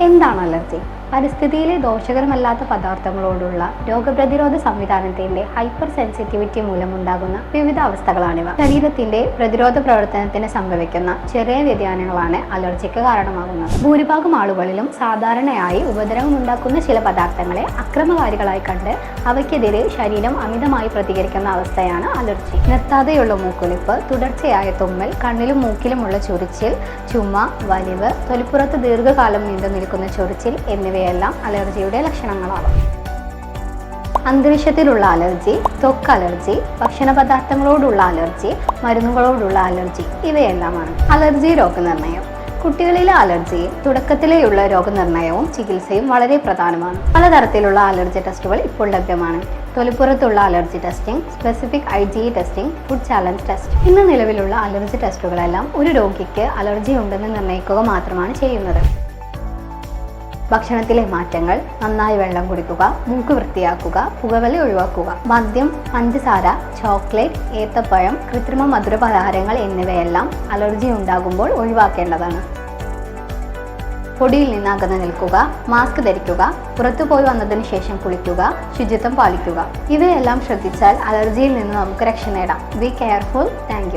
എന്താണ് അലർജി? പരിസ്ഥിതിയിലെ ദോഷകരമല്ലാത്ത പദാർത്ഥങ്ങളോടുള്ള രോഗപ്രതിരോധ സംവിധാനത്തിന്റെ ഹൈപ്പർ സെൻസിറ്റിവിറ്റി മൂലമുണ്ടാകുന്ന വിവിധ അവസ്ഥകളാണിവ. ശരീരത്തിന്റെ പ്രതിരോധ പ്രവർത്തനത്തിന് സംഭവിക്കുന്ന ചെറിയ വ്യതിയാനങ്ങളാണ് അലർജിക്ക് കാരണമാകുന്നത്. ഭൂരിഭാഗം ആളുകളിലും സാധാരണയായി ഉപദ്രവമുണ്ടാക്കുന്ന ചില പദാർത്ഥങ്ങളെ അക്രമകാരികളായി കണ്ട് അവയ്ക്കെതിരെ ശരീരം അമിതമായി പ്രതികരിക്കുന്ന അവസ്ഥയാണ് അലർജി. നിർത്താതെയുള്ള മൂക്കൊലിപ്പ് തുടർച്ചയായ തുമ്മൽ കണ്ണിലും മൂക്കിലുമുള്ള ചൊറിച്ചിൽ ചുമ വലിവ് തൊലിപ്പുറത്ത് ദീർഘകാലം നീണ്ടു നിൽക്കുന്ന ചൊറിച്ചിൽ എന്നിവയെല്ലാം അലർജിയുടെ ലക്ഷണങ്ങളാണ്. അന്തരീക്ഷത്തിലുള്ള അലർജി ത്വക്ക് അലർജി ഭക്ഷണ പദാർത്ഥങ്ങളോടുള്ള അലർജി മരുന്നുകളോടുള്ള അലർജി ഇവയെല്ലാമാണ് അലർജി രോഗനിർണയം. കുട്ടികളിലെ അലർജിയിൽ തുടക്കത്തിലെയുള്ള രോഗനിർണയവും ചികിത്സയും വളരെ പ്രധാനമാണ്. പലതരത്തിലുള്ള അലർജി ടെസ്റ്റുകൾ ഇപ്പോൾ ലഭ്യമാണ്. തൊലിപ്പുറത്തുള്ള allergy testing specific I G testing food challenge test. ഇന്ന് നിലവിലുള്ള അലർജി ടെസ്റ്റുകളെല്ലാം ഒരു രോഗിക്ക് അലർജി ഉണ്ടെന്ന് നിർണയിക്കുക മാത്രമാണ് ചെയ്യുന്നത്. ഭക്ഷണത്തിലെ മാറ്റങ്ങൾ നന്നായി വെള്ളം കുടിക്കുക മൂക്ക് വൃത്തിയാക്കുക പുകവലി ഒഴിവാക്കുക മദ്യം പഞ്ചസാര ചോക്ലേറ്റ് ഏത്തപ്പഴം കൃത്രിമ മധുരപലഹാരങ്ങൾ എന്നിവയെല്ലാം അലർജി ഉണ്ടാകുമ്പോൾ ഒഴിവാക്കേണ്ടതാണ്. പൊടിയിൽ നിന്ന് അകന്നു നിൽക്കുക മാസ്ക് ധരിക്കുക പുറത്തു പോയി വന്നതിന് ശേഷം കുളിക്കുക ശുചിത്വം പാലിക്കുക. ഇവയെല്ലാം ശ്രദ്ധിച്ചാൽ അലർജിയിൽ നിന്ന് നമുക്ക് രക്ഷ നേടാം. Be careful thank